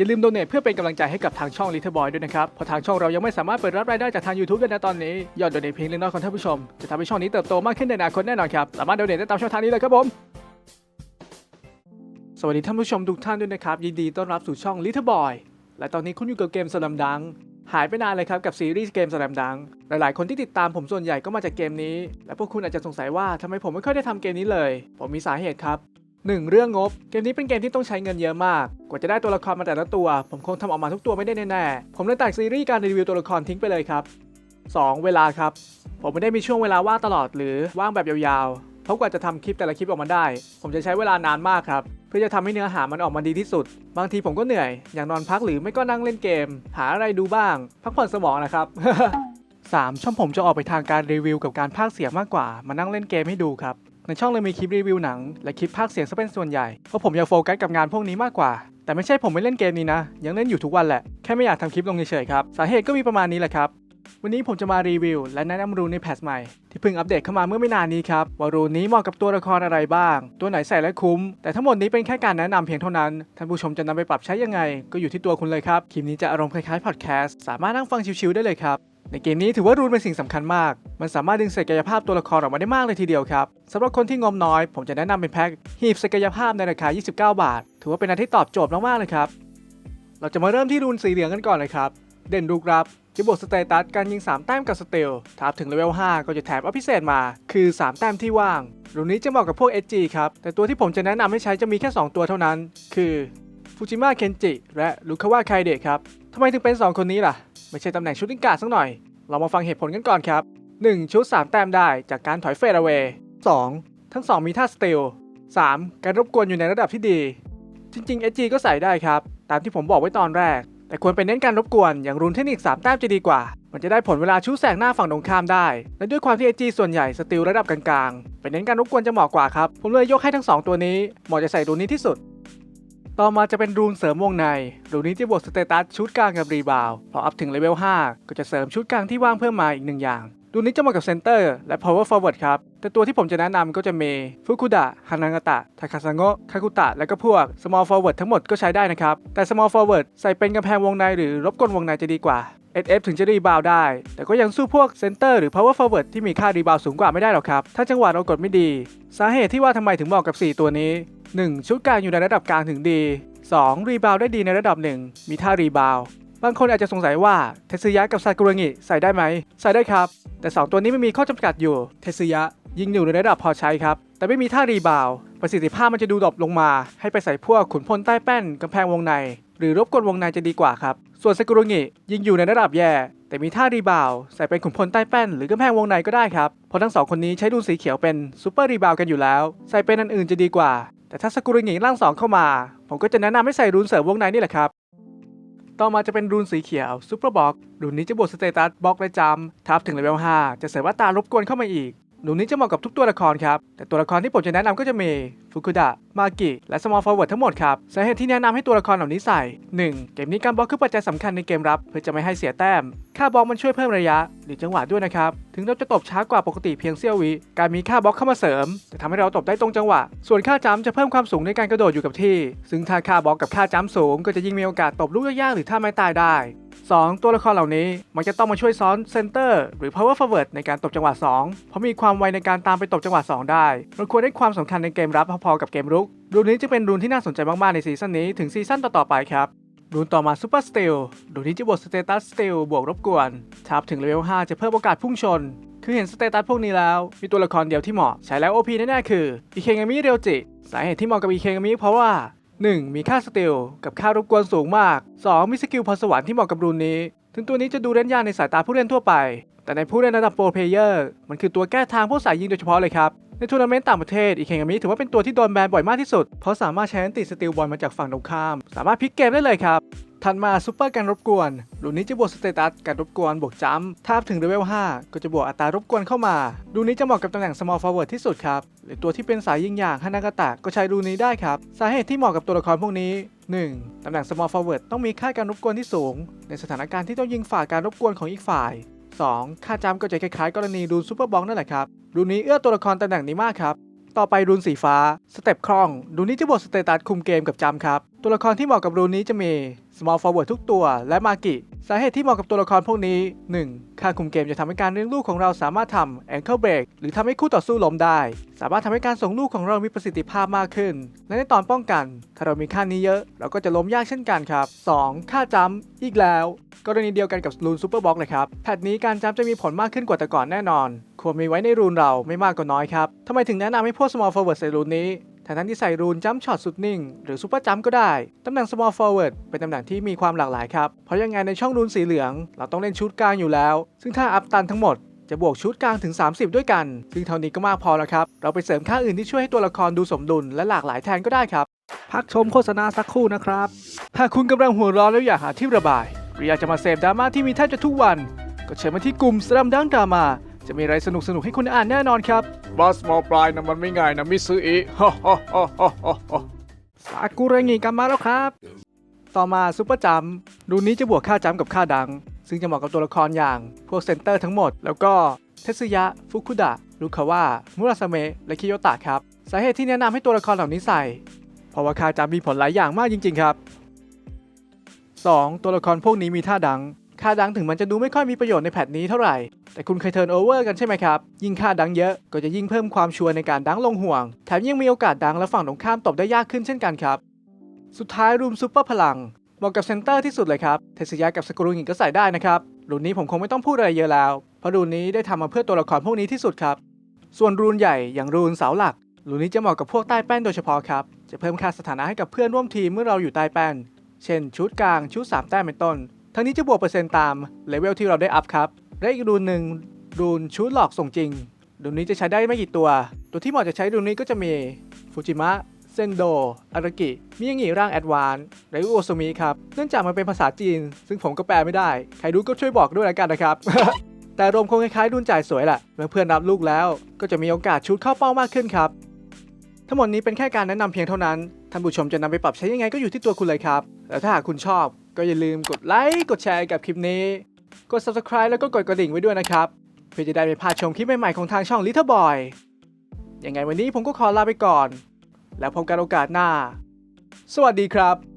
อย่าลืมโดเนทเพื่อเป็นกำลังใจให้กับทางช่อง Little Boy ด้วยนะครับ เพราะทางช่องเรายังไม่สามารถเปิดรับรายได้จากทาง YouTube ได้ในตอนนี้ ยอดโดเนทเพียงเล็กน้อยของท่านผู้ชม จะทำให้ช่องนี้เติบโตมากขึ้นในอนาคตแน่นอนครับ สามารถโดเนทได้ตามช่องทางนี้เลยครับผม สวัสดีท่านผู้ชมทุกท่านด้วยนะครับ ยินดีต้อนรับสู่ช่อง Little Boy และตอนนี้คุณอยู่กับเกมสลัมดัง หายไปนานเลยครับกับซีรีส์เกมสแลมดัง หลายๆ คนที่ติดตามผมส่วนใหญ่ก็มาจากเกมนี้ และพวกคุณอาจจะสงสัยว่าทำไมผมไม่ค่อยได้ทำเกมนี้เลย ผมมีสาเหตุครับ 1. เรื่องงบ เกมนี้เป็นเกมที่ต้องใช้เงินเยอะมาก กว่าจะได้ตัวละครมาแต่ละตัว ผมคงทำออกมาทุกตัวไม่ได้แน่ๆ ผมเลยตัดซีรีส์การรีวิวตัวละครทิ้งไปเลยครับ 2. เวลาครับ ผมไม่ได้มีช่วงเวลาว่างตลอดหรือว่างแบบยาวๆ เพราะกว่าจะทำคลิปแต่ละคลิปออกมาได้ ผมจะใช้เวลานานมากครับ เพื่อจะทำให้เนื้อหามันออกมาดีที่สุด บางทีผมก็เหนื่อย อย่างนอนพักหรือไม่ก็นั่งเล่นเกม หาอะไรดูบ้าง พักผ่อนสมองนะครับ 3. ช่องผมจะออกไปทางการรีวิวกับการพากเสียงมากกว่า มานั่งเล่นเกมให้ดูครับ ในช่องเลยมีคลิปรีวิวหนัง และคลิปพากย์เสียงซะเป็นส่วนใหญ่ เพราะผมอยากโฟกัสกับงานพวกนี้มากกว่า แต่ไม่ใช่ผมไม่เล่นเกมนี้นะ ยังเล่นอยู่ทุกวันแหละ แค่ไม่อยากทำคลิปลงเฉยๆครับ สาเหตุก็มีประมาณนี้แหละครับ วันนี้ผมจะมารีวิว และแนะนำรูนในแพทใหม่ ที่เพิ่งอัปเดตเข้ามาเมื่อไม่นานนี้ครับ ว่ารูนนี้เหมาะกับตัวละครอะไรบ้าง ตัวไหนใส่และคุ้ม แต่ทั้งหมดนี้เป็นแค่การแนะนำเพียงเท่านั้น ท่านผู้ชมจะนำไปปรับใช้ยังไง ก็อยู่ที่ตัวคุณเลยครับ คลิปนี้จะอารมณ์คล้ายๆพอดแคสต์ สามารถนั่งฟังชิวๆได้เลยครับ ในเกมนี้ถือว่ารูนเป็นสิ่งสำคัญมาก มันสามารถดึงศักยภาพตัวละครออกมาได้มากเลยทีเดียวครับสำหรับคนที่งบน้อย ผมจะแนะนำเป็นแพ็คหีบศักยภาพในราคา 29 บาท ถือว่าเป็นอันที่ตอบโจทย์มากๆเลยครับ เราจะมาเริ่มที่รูนสีเหลืองกันก่อนเลยครับ เด่นรูกรับจะบวกสเตตัสการยิง 3 แต้มกับสเตลทับถึงเลเวล 5 ก็จะแถมอัพพิเศษมา คือ 3 แต้มที่ว่างรูนนี้จะเหมาะกับพวก SG ครับ แต่ตัวที่ผมจะแนะนำให้ใช้จะมีแค่ 2 ตัวเท่านั้น คือฟูจิมะเคนจิและลูคาวะไคเดะครับทำไมถึงเป็น 2 คนนี้ล่ะ ไม่ใช่ตำแหน่งชุดลิงการ์ดสักหน่อย เรามาฟังเหตุผลกันก่อนครับ 1. ชุด 3 แต้มได้จากการถอยเฟดเอา a y 2. ทั้ง 2 มีท่าสเตล 3. การรบกวนอยู่ในระดับที่ดี จริงๆ SG ก็ใส่ได้ครับ ตามที่ผมบอกไว้ตอนแรก แต่ควรไปเน้นการรบกวนอย่างรูนเทคนิค3แต้มจะดีกว่า มันจะได้ผลเวลาชูแสงหน้าฝั่งตรงข้ามได้ และด้วยความที่ SG ส่วนใหญ่สติลระดับกลางๆ ไปเน้นการรบกวนจะเหมาะกว่าครับ ผมเลยยกให้ทั้ง 2 ตัวนี้เหมาะจะใส่รูนนี้ที่สุด ต่อมาจะเป็นรูนเสริมวงใน รูนนี้จะบวกสเตตัสชุดกลางกับรีบาวพออัพถึงเลเวล 5 ก็จะเสริมชุดกลางที่ว่างเพิ่มมาอีกหนึ่งอย่าง รูนนี้จะเหมาะกับเซนเตอร์และ power forward ครับ แต่ตัวที่ผมจะแนะนำก็จะมีฟุกุดะฮานางตะทาคาซังโงะคาคุตะ และก็พวก small forward ทั้งหมดก็ใช้ได้นะครับ แต่ small forward ใส่เป็นกำแพงวงในหรือรบกวนวงในจะดีกว่า SF ถึงจะรีบาวได้ แต่ก็ยังสู้พวกเซนเตอร์หรือ power forward ที่มีค่ารีบาวสูงกว่าไม่ได้หรอกครับ ถ้าจังหวะเรากดไม่ดี สาเหตุที่ว่าทำไมถึงเหมาะกับ 4 ตัวนี้ 1. ชุดกลางอยู่ในระดับกลางถึงดี 2. รีบาวได้ดีในระดับหนึ่งมีท่ารีบาวบางคนอาจจะสงสัยว่าเทสึยะกับซากุระงิใส่ได้ไหม ใส่ได้ครับ แต่ 2 ตัวนี้ไม่มีข้อจำกัดอยู่ เทสึยะยิงอยู่ในระดับพอใช้ครับ แต่ไม่มีท่ารีบาว ประสิทธิภาพมันจะดูดรอปลงมา ให้ไปใส่พวกขุนพลใต้แป้นกำแพงวงใน หรือรบกวนวงในจะดีกว่าครับ ส่วนซากุระงิยิงอยู่ในระดับแย่ แต่มีท่ารีบาว ใส่เป็นขุนพลใต้แป้น หรือกำแพงวงในก็ได้ครับ เพราะทั้งสองคนนี้ใช้ดูนสีเขียวเป็นซูเปอร์รีบาวกันอยู่แล้ว ใส่เป็นอันอื่นจะดีกว่า แต่ถ้าสกุริงิร่างสองเข้ามา ผมก็จะแนะนำให้ใส่รูนเสริมวงในนี่แหละครับ ต่อมาจะเป็นรูนสีเขียวซูเปอร์บ็อกรูนนี้จะบวกสเตตัสบล็อกและจำทับถึงเลเวล5จะเสริมอัตารบกวนเข้ามาอีก รูนนี้จะเหมาะกับทุกตัวละครครับ แต่ตัวละครที่ผมจะแนะนำก็จะมีฟุกุดะ มากิ และ small forward ทั้งหมดครับ สาเหตุที่แนะนำให้ตัวละครเหล่านี้ใส่ 1. เกมนี้การบล็อกคือปัจจัยสำคัญในเกมรับ เพื่อจะไม่ให้เสียแต้ม ค่าบล็อกมันช่วยเพิ่มระยะ หรือจังหวะด้วยนะครับ ถึงเราจะตบช้ากว่าปกติเพียงเสี้ยววิ การมีค่าบล็อกเข้ามาเสริม จะทำให้เราตบได้ตรงจังหวะ ส่วนค่าจัมจะเพิ่มความสูงในการกระโดดอยู่กับที่ ซึ่งถ้าค่าบล็อกกับค่าจัมสูง ก็จะยิ่งมีโอกาสตบลูกยากๆหรือท่าไม้ตายได้ 2. ตัวละครเหล่านี้มันจะต้องมาช่วยซ้อนเซนเตอร์หรือ power forward ในการตบจังหวะ 2 เพราะมีความไวในการตามไปตบจังหวะ 2 ได้เราควรให้ความสำคัญในเกมรับพอๆกับเกมรุก รูนนี้จะเป็นรูนที่น่าสนใจมากๆในซีซั่นนี้ถึงซีซั่นต่อๆไปครับรูนต่อมา Super Steel รูนนี้จะบวกสเตตัส Steel บวกรบกวนทับถึงเลเวล 5 จะเพิ่มโอกาสพุ่งชน คือเห็นสเตตัสพวกนี้แล้ว มีตัวละครเดียวที่เหมาะ ใช้แล้ว OP แน่ๆคืออิเคงามิเรียวจิ สาเหตุที่เหมาะกับอิเคงามิเพราะว่า 1. มีค่าสติลกับค่ารบกวนสูงมาก 2. มีสกิลพรสวรรค์ที่เหมาะกับรูนนี้ ถึงตัวนี้จะดูเล่นยากในสายตาผู้เล่นทั่วไป แต่ในผู้เล่นระดับโปรเพลเยอร์มันคือตัวแก้ทางพวกสายยิงโดยเฉพาะเลยครับ ในทัวร์นาเมนต์ต่างประเทศอีเคงามิถือว่าเป็นตัวที่โดนแบนบ่อยมากที่สุด เพราะสามารถใช้ติดสติลบอลมาจากฝั่งตรงข้าม สามารถพลิกเกมได้เลยครับ ถัดมาซูเปอร์การรบกวนรูนนี้จะบวกสเตตัสการรบกวนบวกจัมถ้าถึงเลเวล5ก็จะบวกอัตรารบกวนเข้ามารูนนี้จะเหมาะกับตำแหน่ง small forward ที่สุดครับหรือตัวที่เป็นสายยิงอย่างฮานากาตะก็ใช้รูนนี้ได้ครับ สาเหตุที่เหมาะกับตัวละครพวกนี้ 1. ตำแหน่ง small forward ต้องมีค่าการรบกวนที่สูง ในสถานการณ์ที่ต้องยิงฝ่าการรบกวนของอีกฝ่าย 2. ค่าจำก็จะคล้ายๆ กรณีรูนซูเปอร์บ็อกนั่นแหละครับรูนี้เอื้อตัวละครตำแหน่งนี้มากครับ ต่อไปรูนสีฟ้า สเต็ปคล่อง รูนนี้จะบวกสเตตัสคุมเกมกับจำครับ ตัวละครที่เหมาะกับรูนนี้จะมี small forward ทุกตัว และมากิ สาเหตุที่เหมาะกับตัวละครพวกนี้ 1. ค่าคุมเกมจะทำให้การเลี้ยงลูกของเราสามารถทำ ankle break หรือทำให้คู่ต่อสู้ล้มได้ สามารถทำให้การส่งลูกของเรามีประสิทธิภาพมากขึ้น และในตอนป้องกัน ถ้าเรามีค่านี้เยอะ เราก็จะล้มยากเช่นกันครับ 2. ค่าจัมป์อีกแล้ว กรณีเดียวกันกับรูนซูเปอร์บ็อกเลยครับแพทนี้การจัมป์จะมีผลมากขึ้นกว่าแต่ก่อนแน่นอน ควรมีไว้ในรูนเราไม่มากก็น้อยครับทำไมถึงแนะนำให้พวก small forward ใส่รูนนี้แทนที่ใส่รูนจัมป์ช็อตสุดนิ่ง หรือซูเปอร์จัมป์ก็ได้ ตำแหน่ง small forward เป็นตำแหน่งที่มีความหลากหลายครับ เพราะยังไงในช่องรูนสีเหลือง เราต้องเล่นชุดกลางอยู่แล้ว ซึ่งถ้าอัพตันทั้งหมดจะบวกชุดกลางถึง 30 ด้วยกัน ซึ่งเท่านี้ก็มากพอแล้วครับ เราไปเสริมค่าอื่นที่ช่วยให้ตัวละครดูสมดุลและหลากหลายแทนก็ได้ครับ พักชมโฆษณาสักครู่นะครับ หากคุณกำลังหัวร้อนแล้วอยากหาที่ระบาย หรืออยากจะมาเสพดราม่าที่มีแทบจะทุกวัน ก็เชิญมาที่กลุ่มสลัมดังดราม่า จะมีอะไรสนุกสนุกๆให้คุณอ่านแน่นอนครับบอสมอปลายนะมันไม่ง่ายนะมิซูอิฮ่าฮ่าฮ่าฮ่าฮ่าซากุระงิกลับมาแล้วครับ ต่อมาซุปเปอร์จัมป์รูนนี้จะบวกค่าจัมป์กับค่าดัง ซึ่งจะเหมาะกับตัวละครอย่าง พวกเซนเตอร์ทั้งหมด แล้วก็เทสึยะ ฟุคุดะลูคาวะมุราซาเมะและคิโยตะครับ สาเหตุที่แนะนำให้ตัวละครเหล่านี้ใส่ เพราะว่าค่าจัมป์มีผลหลายอย่างมากจริง ๆ ครับ 2. ตัวละครพวกนี้มีท่าดัง ค่าดังถึงมันจะดูไม่ค่อยมีประโยชน์ในแพทนี้เท่าไหร่ แต่คุณเคยเทิร์นโอเวอร์กันใช่ไหมครับ ยิ่งค่าดังเยอะก็จะยิ่งเพิ่มความชัวร์ในการดังลงห่วง แถมยังมีโอกาสดังและฝั่งตรงข้ามตบได้ยากขึ้นเช่นกันครับ สุดท้ายรูมซูเปอร์พลังเหมาะกับเซนเตอร์ที่สุดเลยครับ เทสยากับสกรุงิก็ใส่ได้นะครับรูนนี้ผมคงไม่ต้องพูดอะไรเยอะแล้ว เพราะรูนนี้ได้ทำมาเพื่อตัวละครพวกนี้ที่สุดครับ ส่วนรูนใหญ่อย่างรูนเสาหลักรูนนี้จะเหมาะกับพวกใต้แป้นโดยเฉพาะครับ จะเพิ่มค่าสถานะให้กับเพื่อนร่วมทีมเมื่อเราอยู่ใต้แป้น เช่น ชุดกลาง ชุด3แต้มเป็นต้น ทั้งนี้จะบวกเปอร์เซ็นต์ตามเลเวลที่เราได้อัพครับ และอีกรูนหนึ่งรูนชุดหลอกส่งจริงรูนนี้จะใช้ได้ไม่กี่ตัว ตัวที่เหมาะจะใช้รูนนี้ก็จะมีฟูจิมะเซนโดอารากิ มิยางิร่างแอดวานซ์และอุโอโซมิครับ เนื่องจากมันเป็นภาษาจีน ซึ่งผมก็แปลไม่ได้ ใครรู้ก็ช่วยบอกด้วยแล้วกันนะครับ แต่รวมคงคล้ายๆรุ่นจ่ายสวยแหละ เมื่อเพื่อนรับลูกแล้ว ก็จะมีโอกาสชุดเข้าเป้ามากขึ้นครับ ทั้งหมดนี้เป็นแค่การแนะนำเพียงเท่านั้น ท่านผู้ชมจะนำไปปรับใช้ยังไงก็อยู่ที่ตัวคุณเลยครับ แล้วถ้าหากคุณชอบ ก็อย่าลืมกดไลค์ กดแชร์กับคลิปนี้ กด subscribe แล้วก็กดกระดิ่งไว้ด้วยนะครับ เพื่อจะได้ไม่พลาดชมคลิปใหม่ๆของทางช่อง Little Boy ยังไงวันนี้ผมก็ขอลาไปก่อน แล้วพบกันโอกาสหน้า สวัสดีครับ